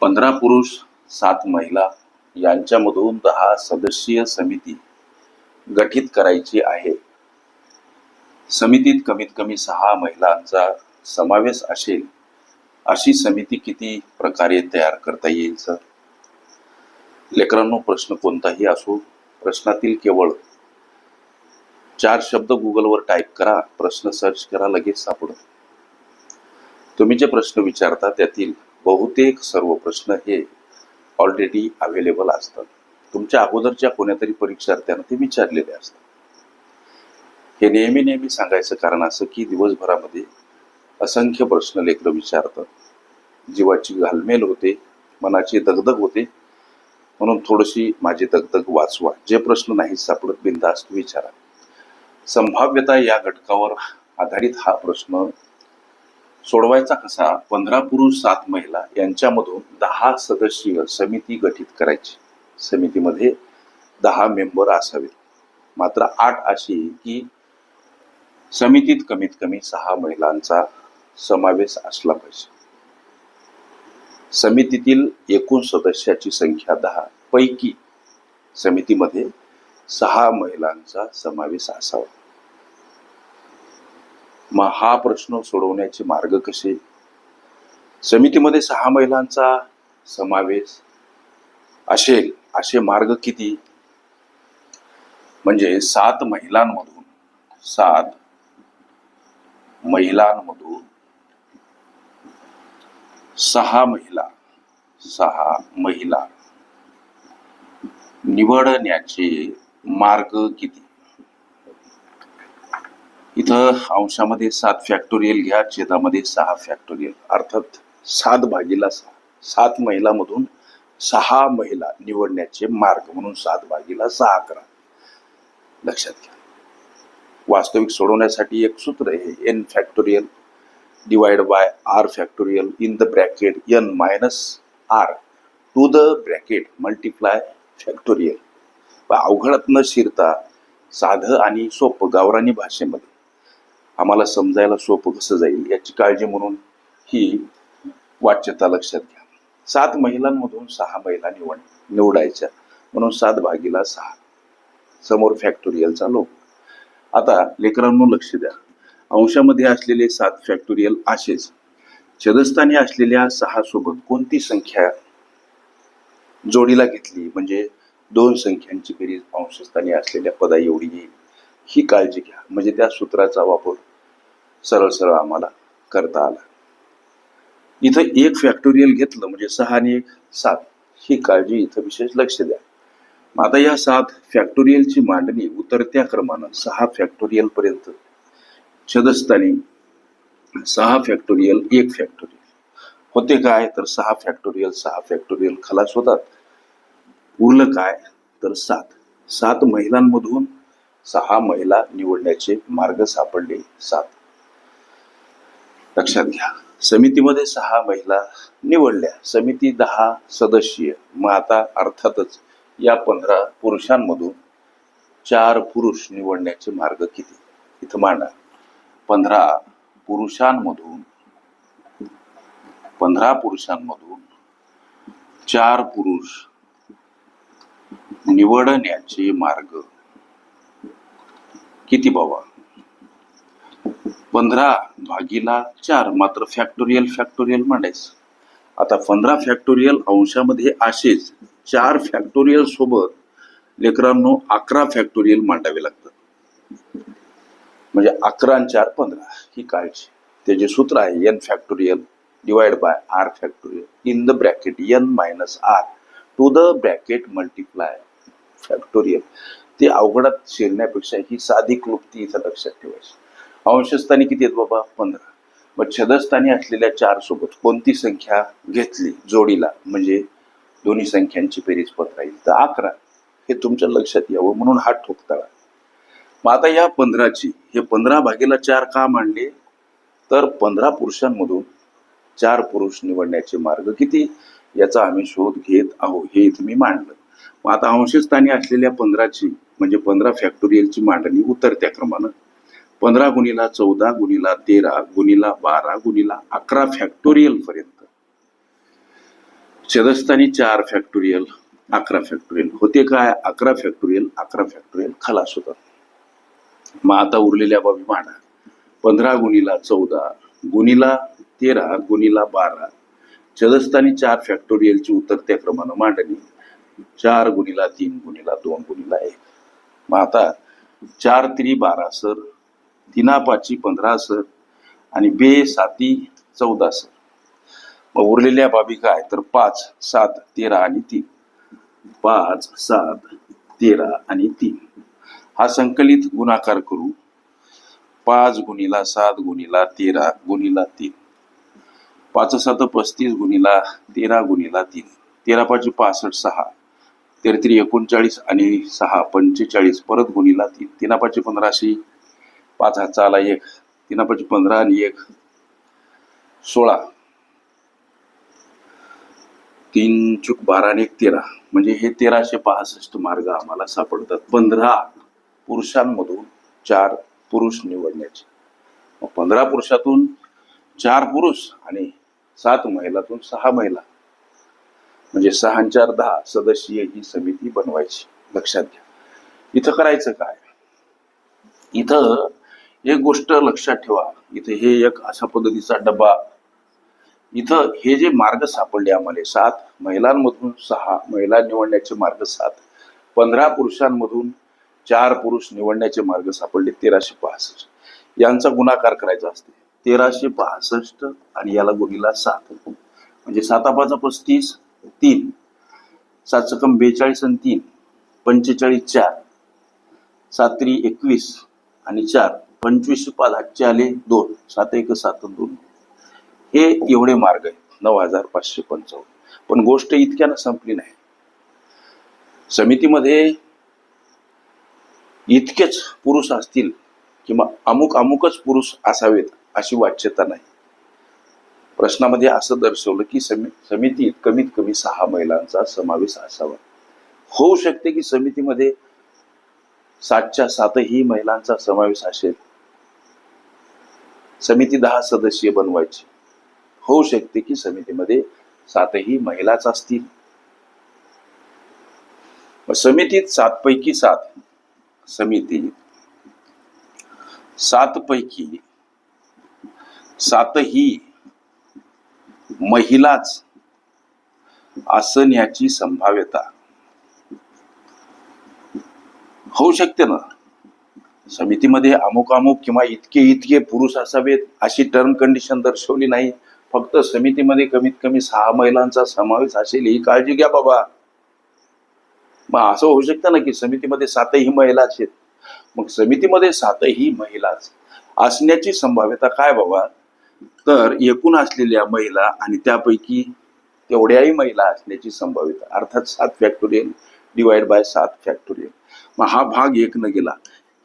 पंधरा पुरुष सात महिला यांच्यामधून दहा सदस्यीय समिती गठीत करायची आहे. समितीत कमीत कमी सहा महिलांचा समावेश असेल अशी समिती किती प्रकारे तयार करता येईल सर? लेकरांनो प्रश्न कोणताही असो प्रश्नातील केवळ चार शब्द गुगलवर टाईप करा प्रश्न सर्च करा लगेच सापडतो. तुम्ही जे प्रश्न विचारता त्यातील बहुतेक सर्व प्रश्न हे ऑलरेडी अवेलेबल असतात. तुमच्या अगोदरच्या कोण्यातरी परीक्षार्थ्यांना ते विचारलेले असतात. हे नेहमी नेहमी सांगायचं कारण असं की दिवसभरामध्ये असंख्य प्रश्न लेकरं विचारतात. जीवाची घालमेल होते मनाची दगदग होते. म्हणून थोडीशी माझी दगदग वाचवा. जे प्रश्न नाही सापडत बिनधास्त विचारा. संभाव्यता या घटकावर आधारित हा प्रश्न सोडवायचा कसा? पंधरा पुरुष सात महिला यांच्यामधून दहा सदस्यीय समिती गठीत करायची. समितीमध्ये दहा मेंबर असावेत. मात्र आठ अशी की समितीत कमीत कमी सहा महिलांचा समावेश असला पाहिजे. समितीतील एकूण सदस्याची संख्या दहा. पैकी समितीमध्ये सहा महिलांचा समावेश असावा. मग हा प्रश्न सोडवण्याचे मार्ग कसे? समितीमध्ये सहा महिलांचा समावेश असेल असे मार्ग किती? म्हणजे सात महिलांमधून सात महिलांमधून सहा महिला सहा महिला निवडण्याचे मार्ग किती? इथं अंशामध्ये सात फॅक्टोरियल घ्या छेदामध्ये सहा फॅक्टोरियल अर्थात सात भागीला सहा. सात महिलामधून सहा महिला निवडण्याचे मार्ग म्हणून सात भागीला सहा करा. लक्षात घ्या. वास्तविक सोडवण्यासाठी एक सूत्र आहे N factorial divide by R factorial in the bracket N minus R to the bracket multiply factorial अवघडात न शिरता साधं आणि सोपं गावरानी भाषेमध्ये आम्हाला समजायला सोपं कसं जाईल याची काळजी म्हणून ही वाच्यता लक्षात घ्या. सात महिलांमधून सहा महिला निवड निवडायच्या. म्हणून सात भागीला सहा. समोर फॅक्टोरियलचा लोक आता लेकरांनो लक्ष द्या. अंशामध्ये असलेले सात फॅक्टोरियल असेच. छदस्थानी असलेल्या सहा सोबत कोणती संख्या जोडीला घेतली? म्हणजे दोन संख्यांची बेरीज अंशस्थानी असलेल्या पदा एवढी येईल. ही काळजी घ्या. म्हणजे त्या सूत्राचा वापर सरळ सरळ आम्हाला करता आला. इथं एक फॅक्टोरियल घेतलं म्हणजे सहा आणि एक सात. ही काळजी इथं विशेष लक्ष द्या. मग आता या सात फॅक्टोरियलची मांडणी उतरत्या क्रमानं सहा फॅक्टोरियल पर्यंत. छदस्थानी सहा फॅक्टोरियल एक फॅक्टोरियल होते काय? तर सहा फॅक्टोरियल सहा फॅक्टोरियल खलास होतात. उरलं काय? तर सात. सात महिलांमधून सहा महिला निवडण्याचे मार्ग सापडले. सात. लक्षात घ्या. समितीमध्ये सहा महिला निवडल्या. समिती दहा सदस्यीय. मग आता अर्थातच या पंधरा पुरुषांमधून चार पुरुष निवडण्याचे मार्ग किती? इथं मांडा. पंधरा पुरुषांमधून पंधरा पुरुषांमधून चार पुरुष निवडण्याचे मार्ग किती बाबा? पंधरा भागीला चार मात्र फॅक्टोरियल फॅक्टोरियल मांडायचं आता पंधरा फॅक्टोरियल अंशामध्ये असेच चार फॅक्टोरियल सोबत लेकरांनो अकरा फॅक्टोरियल मांडावे लागतात. म्हणजे अकरा आणि चार पंधरा ही काळजी. त्याचे सूत्र आहे N factorial divide by R factorial in the bracket N minus R to the bracket multiply factorial ते अवघडात शिरण्यापेक्षा ही साधी क्लुप्ती इथं लक्षात ठेवायची. अंशस्थानी किती आहेत बाबा? पंधरा. मग छदस्थानी असलेल्या चार सोबत कोणती संख्या घेतली जोडीला? म्हणजे दोन्ही संख्यांची बेरीज पत राहील. तर अकरा हे तुमच्या लक्षात यावं म्हणून हा ठोकताळा. मग आता या पंधराची हे पंधरा भागेला चार का मांडले? तर पंधरा पुरुषांमधून चार पुरुष निवडण्याचे मार्ग किती? याचा आम्ही शोध घेत आहोत. हे इथं मी मांडलं. मग आता अंशस्थानी असलेल्या पंधराची म्हणजे पंधरा फॅक्टोरियलची मांडणी उतरत्या क्रमानं पंधरा गुणीला चौदा गुणीला तेरा गुणीला बारा गुणीला अकरा फॅक्टोरियल पर्यंत. छदस्थानी चार फॅक्टोरियल अकरा फॅक्टोरियल होते काय? अकरा फॅक्टोरियल अकरा फॅक्टोरियल खलास होतात. मग आता उरलेल्या बाबी मांडा. पंधरा गुणीला चौदा गुणीला तेरा गुणीला बारा. छदस्थानी चार फॅक्टोरियलची उतरत्या क्रमानं मांडणी. चार गुणीला तीन गुणीला दोन गुणीला एक. मग आता चार त्री बारा सर. तिना पाची पंधरा सर आणि बे साती चौदा सर मग उरलेल्या बाबी काय? तर पाच सात तेरा आणि तीन. पाच सात तेरा आणि तीन. हा संकलित गुणाकार करू. पाच गुणीला सात गुणीला तेरा गुणीला तीन. पाच सात पस्तीस गुणीला तेरा गुणीला तीन. तेरा पाचशे पासष्ट सहा. तेरा एकोणचाळीस आणि सहा पंचेचाळीस. परत गुणीला तीन. तीना पाचशे पंधराशे पाच हाताला एक तीना पंधरा आणि एक. सोळा. तीन चूक बारा आणि एक तेरा. म्हणजे हे तेराशे पासष्ट मार्ग आम्हाला सापडतात. पंधरा पुरुषांमधून चार पुरुष निवडण्याचे. मग पंधरा पुरुषातून चार पुरुष आणि सात महिलातून सहा महिला. म्हणजे सहा चार दहा सदस्यीय ही समिती बनवायची. लक्षात घ्या. इथं करायचं काय? इथं एक गोष्ट लक्षात ठेवा. इथे हे एक अशा पद्धतीचा डबा. इथं हे जे मार्ग सापडले आम्हाला सात महिलांमधून सहा महिला निवडण्याचे मार्ग सात पंधरा पुरुषांमधून चार पुरुष निवडण्याचे मार्ग सापडले तेराशे पासष्ट. यांचा गुणाकार करायचा असते. तेराशे पासष्ट आणि याला गुणीला सात. म्हणजे सातापाचा पस्तीस तीन. सात सकम बेचाळीस आणि तीन. पंचेचाळीस चार. सात्री एकवीस आणि चार. पंचवीस पाच आजचे आले दोन सात एक सात दोन. हे एवढे मार्ग आहेत. नऊ हजार पाचशे पंचावन्न. पण गोष्ट इतक्यानं संपली नाही. समितीमध्ये इतकेच पुरुष असतील किंवा अमुक अमुकच पुरुष असावेत अशी वाच्यता नाही. प्रश्नामध्ये असं दर्शवलं की समी समितीत कमीत कमी सहा महिलांचा समावेश असावा. होऊ शकते की समितीमध्ये सातच्या सातही महिलांचा समावेश असेल. समिती दहा सदस्यीय बनवायची. होऊ शकते की समितीमध्ये सातही महिलाच असतील. समितीत सात पैकी सात समिती. सात पैकी सातही महिलाच असण्याची संभाव्यता. होऊ शकते ना? समितीमध्ये अमुक अमुक किंवा इतके इतके पुरुष असावेत अशी टर्म कंडिशन दर्शवली नाही. फक्त समितीमध्ये कमीत कमी सहा महिलांचा समावेश असेल ही काळजी घ्या बाबा. मग असं होऊ शकतं ना की समितीमध्ये सातही महिला आहेत. मग समितीमध्ये सातही महिलाच असण्याची संभाव्यता काय बाबा? तर एकूण असलेल्या महिला आणि त्यापैकी तेवढ्याही महिला असण्याची संभाव्यता. अर्थात सात फॅक्टोरियल डिवाइड बाय सात फॅक्टोरियल मग हा भाग एक न गेला.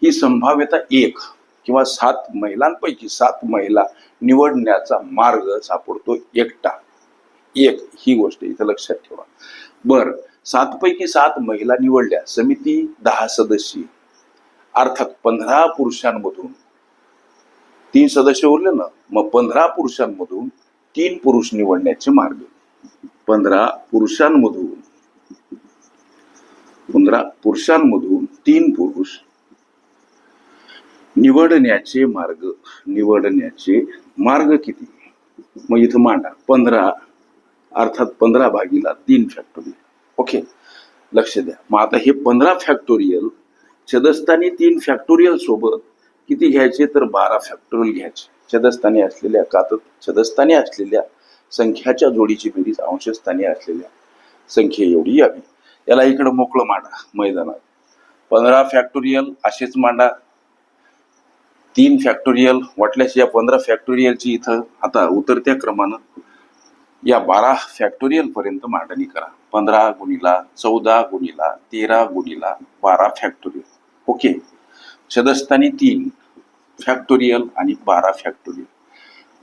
ही संभाव्यता एक किंवा सात महिलांपैकी सात महिला निवडण्याचा मार्ग सापडतो एकटा. एक ही गोष्ट इथं लक्षात ठेवा. बर सात पैकी सात महिला निवडल्या. समिती दहा सदस्य. अर्थात पंधरा पुरुषांमधून तीन सदस्य उरले ना मग पंधरा पुरुषांमधून तीन पुरुष निवडण्याचे मार्ग. पंधरा पुरुषांमधून पंधरा पुरुषांमधून तीन पुरुष निवडण्याचे मार्ग निवडण्याचे मार्ग किती? मग इथं मांडा. पंधरा अर्थात पंधरा भागीला तीन फॅक्टोरियल ओके. लक्ष द्या. मग आता हे पंधरा फॅक्टोरियल छदस्थानी तीन फॅक्टोरियल सोबत किती घ्यायचे? तर बारा फॅक्टोरियल घ्यायचे. छदस्थानी असलेल्या कात छदस्थानी असलेल्या संख्याच्या जोडीची बेरीज अंशस्थानी असलेल्या संख्ये एवढी यावी. याला इकडं मोकळं मांडा मैदानात. पंधरा फॅक्टोरियल असेच मांडा. तीन फॅक्टोरियल वाटल्यास या पंधरा फॅक्टोरियलची इथं आता उतरत्या क्रमानं या बारा फॅक्टोरियल पर्यंत मांडणी करा. पंधरा गुणीला चौदा गुणीला तेरा गुणीला बारा फॅक्टोरियल ओके? सदस्थानी तीन फॅक्टोरियल आणि बारा फॅक्टोरियल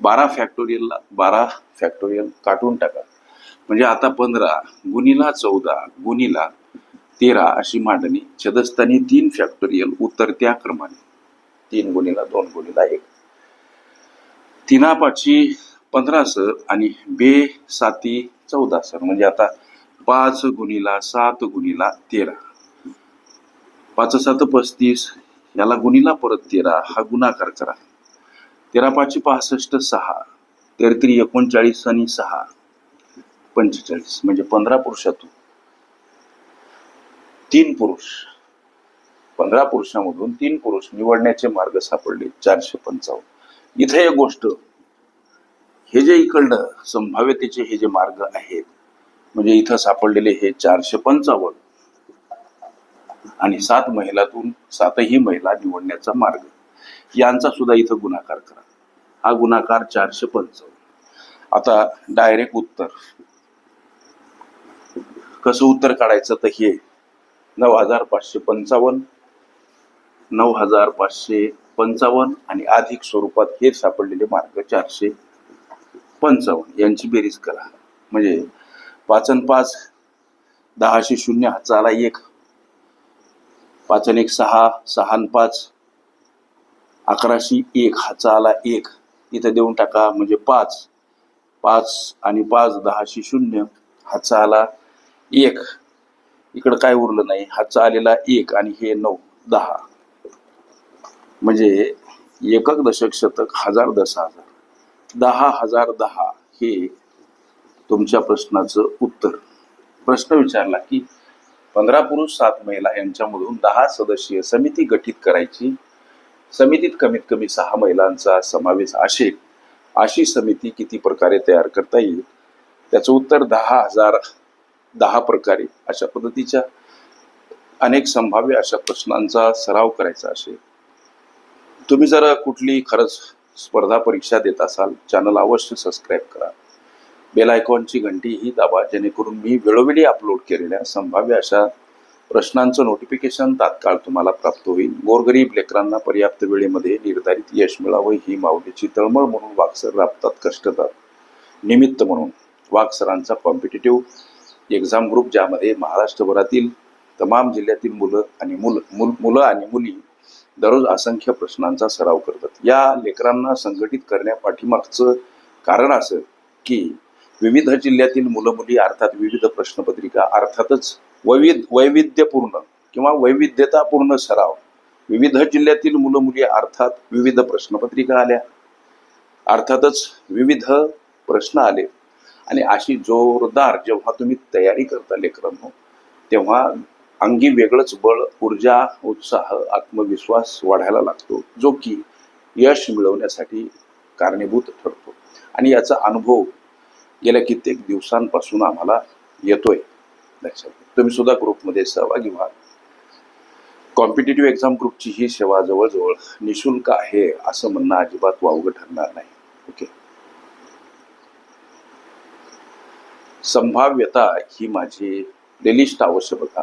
बारा फॅक्टोरियलला बारा फॅक्टोरियल काढून टाका. म्हणजे आता पंधरा गुणीला चौदा गुणीला तेरा अशी मांडणी सदस्थानी तीन फॅक्टोरियल उतरत्या क्रमाने. तीन गुणीला दोन गुणीला एक. तिनापाची पंधरा सर आणि बे साती चौदा सर. म्हणजे आता पाच गुणीला सात गुणीला तेरा. पाच सात पस्तीस याला गुणीला परत तेरा हा गुणाकार करा. तेरा पाचशे पासष्ट सहा. तेरा एकोणचाळीस आणि सहा. पंचेचाळीस. म्हणजे पंधरा पुरुषातून. तीन पुरुष. पंधरा पुरुषामधून तीन पुरुष निवडण्याचे मार्ग सापडले चारशे पंचावन्न. इथे एक गोष्ट हे जे इकडनं संभाव्यतेचे हे जे मार्ग आहेत म्हणजे इथं सापडलेले हे चारशे पंचावन्न आणि सात महिलातून सातही महिला निवडण्याचा मार्ग. यांचा सुद्धा इथं गुणाकार करा. हा गुणाकार चारशे पंचावन्न. आता डायरेक्ट उत्तर. कसं उत्तर काढायचं? तर हे नऊ हजार पाचशे पंचावन्न नऊ हजार पाचशे पंचावन्न आणि अधिक स्वरूपात हे सापडलेले मार्ग चारशे पंचावन्न. यांची बेरीज करा. म्हणजे पाचन पाच दहाशे शून्य हाचा आला एक. पाचन एक सहा सहा आणि पाच. अकराशे एक हाचा आला एक. इथं देऊन टाका म्हणजे पाच. पाच आणि पाच दहाशे शून्य हाचा आला एक. इकडं काय उरलं नाही. हाचा आलेला एक आणि हे नऊ दहा. म्हणजे एकक दशक शतक हजार दस हजार. दहा हजार दहा हे तुमच्या प्रश्नाचं उत्तर. प्रश्न विचारला की पंधरा पुरुष सात महिला यांच्यामधून दहा सदस्यीय समिती गठीत करायची. समितीत कमीत कमी सहा महिलांचा समावेश असेल. अशी समिती किती प्रकारे तयार करता येईल? त्याचं उत्तर दहा हजार दहा प्रकारे अशा पद्धतीच्या अनेक संभाव्य अशा प्रश्नांचा सराव करायचा असेल. तुम्ही जर कुठली खरंच स्पर्धा परीक्षा देत असाल चॅनल अवश्य सबस्क्राईब करा. बेल आयकॉनची घंटी ही दाबा जेणेकरून मी वेळोवेळी अपलोड केलेल्या संभाव्य अशा प्रश्नांचं नोटिफिकेशन तात्काळ तुम्हाला प्राप्त होईल. गोरगरीब लेकरांना पर्याप्त वेळेमध्ये निर्धारित यश मिळावं ही माऊलीची तळमळ म्हणून वागसर राबतात कष्टतात निमित्त म्हणून वागसरांचा कॉम्पिटेटिव्ह एक्झाम ग्रुप ज्यामध्ये महाराष्ट्रभरातील तमाम जिल्ह्यातील मुलं आणि मुल मुलं आणि मुली दररोज असंख्य प्रश्नांचा सराव करतात. या लेकरांना संघटित करण्यापाठीमागचं कारण असं की विविध जिल्ह्यातील मुलं मुली अर्थात विविध प्रश्नपत्रिका अर्थातच वैविध वैविध्यपूर्ण किंवा वैविध्यतापूर्ण सराव विविध जिल्ह्यातील मुलं मुली अर्थात विविध प्रश्नपत्रिका आल्या अर्थातच विविध प्रश्न आले. आणि अशी जोरदार जेव्हा तुम्ही तयारी करता लेकरांनो तेव्हा अंगी वेगळंच बळ ऊर्जा उत्साह आत्मविश्वास वाढायला लागतो जो की यश मिळवण्यासाठी कारणीभूत ठरतो. आणि याचा अनुभव गेल्या कित्येक दिवसांपासून आम्हाला येतोय. लक्षात तुम्ही सुद्धा ग्रुपमध्ये सहभागी व्हा. कॉम्पिटेटिव्ह एक्झाम ग्रुपची ही सेवा जवळजवळ निशुल्क आहे असं म्हणणं अजिबात वावगं ठरणार नाही. ओके? संभाव्यता ही माझी प्लेलिस्ट आवश्यकता.